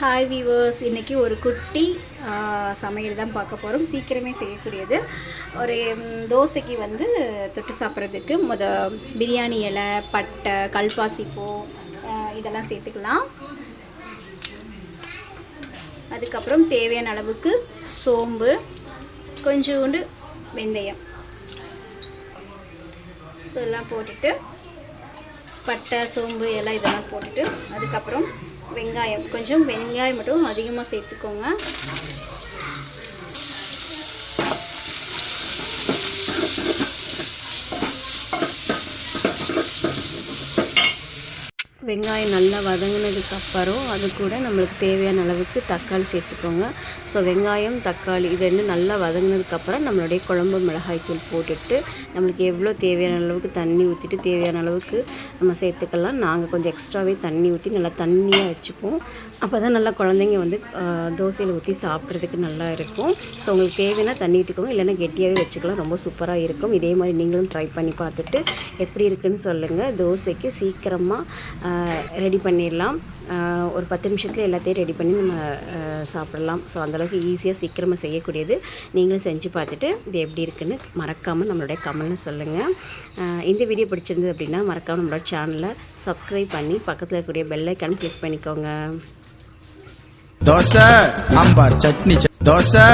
Hi viewers இன்றைக்கி ஒரு குட்டி சமையல் தான் பார்க்க போகிறோம் சீக்கிரமே செய்யக்கூடியது. ஒரு தோசைக்கு வந்து தொட்டு சாப்பிட்றதுக்கு முத பிரியாணி இலை பட்டை கல்பாசிப்பூ இதெல்லாம் சேர்த்துக்கலாம். அதுக்கப்புறம் தேவையான அளவுக்கு சோம்பு கொஞ்சோண்டு வெந்தயம். ஸோ எல்லாம் போட்டுட்டு பட்டை சோம்பு எல்லாம் இதெல்லாம் போட்டுட்டு அதுக்கப்புறம் வெங்காயம் கொஞ்சம் வெங்காயம் மட்டும் அதிகமாக சேர்த்துக்கோங்க. வெங்காயம் நல்லா வதங்கினதுக்கு அப்புறம் அது கூட நம்மளுக்கு தேவையான அளவுக்கு தக்காளி சேர்த்துக்கோங்க. ஸோ வெங்காயம் தக்காளி இது ரெண்டும் நல்லா வதங்கினதுக்கப்புறம் நம்மளுடைய குழம்பு மிளகாய்த்தூள் போட்டுட்டு நம்மளுக்கு எவ்வளோ தேவையான அளவுக்கு தண்ணி ஊற்றிட்டு தேவையான அளவுக்கு நம்ம சேர்த்துக்கலாம். நாங்கள் கொஞ்சம் எக்ஸ்ட்ராவே தண்ணி ஊற்றி நல்லா தண்ணியாக வச்சுப்போம். அப்போ தான் நல்லா குழந்தைங்க வந்து தோசையில் ஊற்றி சாப்பிட்றதுக்கு நல்லா இருக்கும். ஸோ உங்களுக்கு தேவைன்னா தண்ணி ஊற்றிக்கோங்க இல்லைன்னா கெட்டியாகவே வச்சுக்கலாம். ரொம்ப சூப்பராக இருக்கும். இதே மாதிரி நீங்களும் ட்ரை பண்ணி பார்த்துட்டு எப்படி இருக்குன்னு சொல்லுங்கள் தோசைக்கு சீக்கிரமாக ரெடி பண்ணிடலாம். ஒரு பத்து நிமிஷத்தில் எல்லாத்தையும் ரெடி பண்ணி நம்ம சாப்பிடலாம். ஸோ அந்தளவுக்கு ஈஸியாக சீக்கிரமாக செய்யக்கூடியது. நீங்களும் செஞ்சு பார்த்துட்டு இது எப்படி இருக்குதுன்னு மறக்காமல் நம்மளுடைய கமெண்ட்னு சொல்லுங்கள் இந்த வீடியோ பிடிச்சிருந்தது அப்படின்னா மறக்காமல் நம்மளோட சேனலை சப்ஸ்கிரைப் பண்ணி பக்கத்தில் இருக்கக்கூடிய பெல்லைக்கான கிளிக் பண்ணிக்கோங்க. தோசை சாம்பார் சட்னி தோசை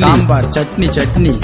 சாம்பார் சட்னி சட்னி.